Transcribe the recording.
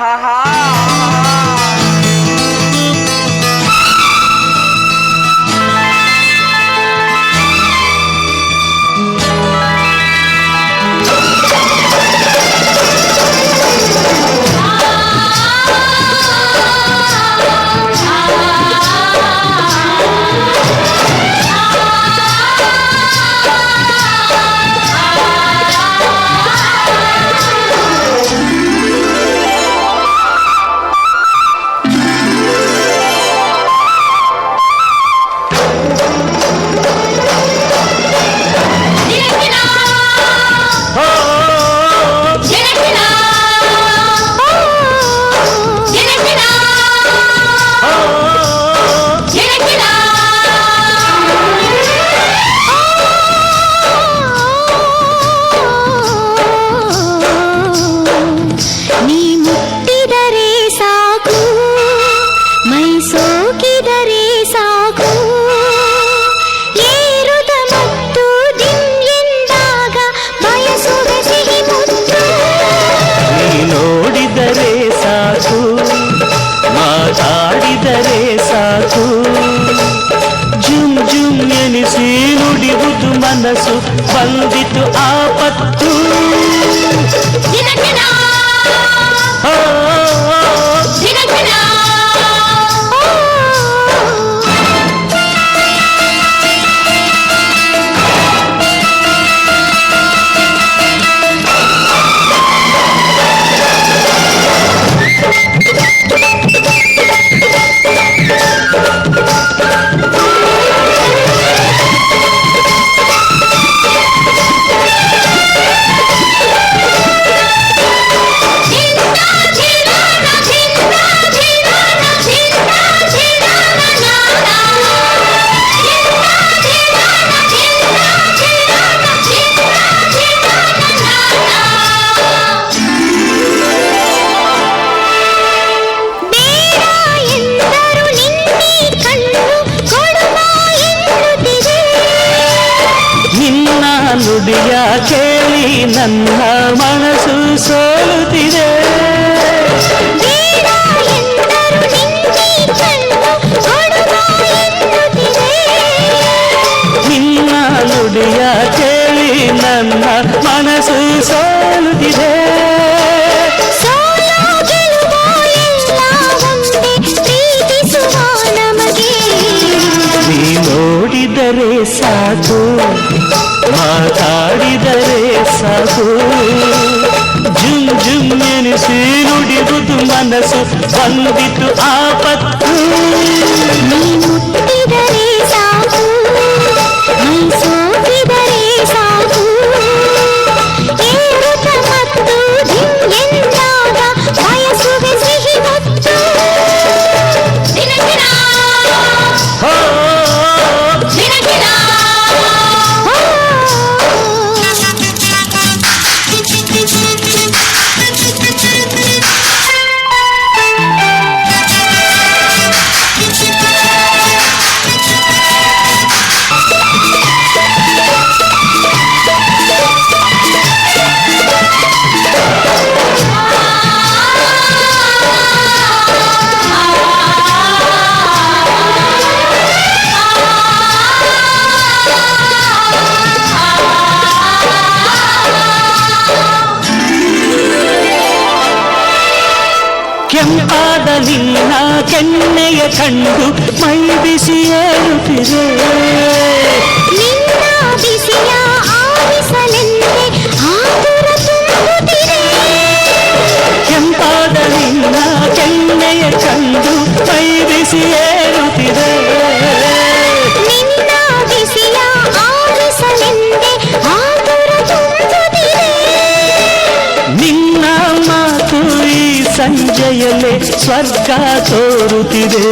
ha ha ಮನಸ್ಸು ಬಂದಿತು ಆಪತ್ತು. ನುಡಿಯ ಕೇಳಿ ನನ್ನ ಮನಸ್ಸು ಸೋಲುತ್ತಿದೆ. ನಿನ್ನ ನುಡಿಯ ಕೇಳಿ ನನ್ನ ಮನಸ್ಸು ಸೋಲುತ್ತಿದೆ. ನೀ ನೋಡಿದರೆ ಸಾಕು. ಮಾತಾಡಿದರೆ ಸಾಕು ಜುಮ್ ಜುಮ್ ಎನಿಸಿರುಡಿರುವುದು ಮನಸ್ಸು ಬಂದಿತು ಆಪತ್ತು ನೀ ಕೆಂಪಾದಲಿಲ್ಲ ಕೆನ್ನೆಯ ಕಂಡು ಮೈ ಬಿಸಿಯೇರುತ್ತಿದೆ. ಸಂಜೆಯಲ್ಲೇ ಸ್ವರ್ಗ ತೋರುತ್ತಿದೆ.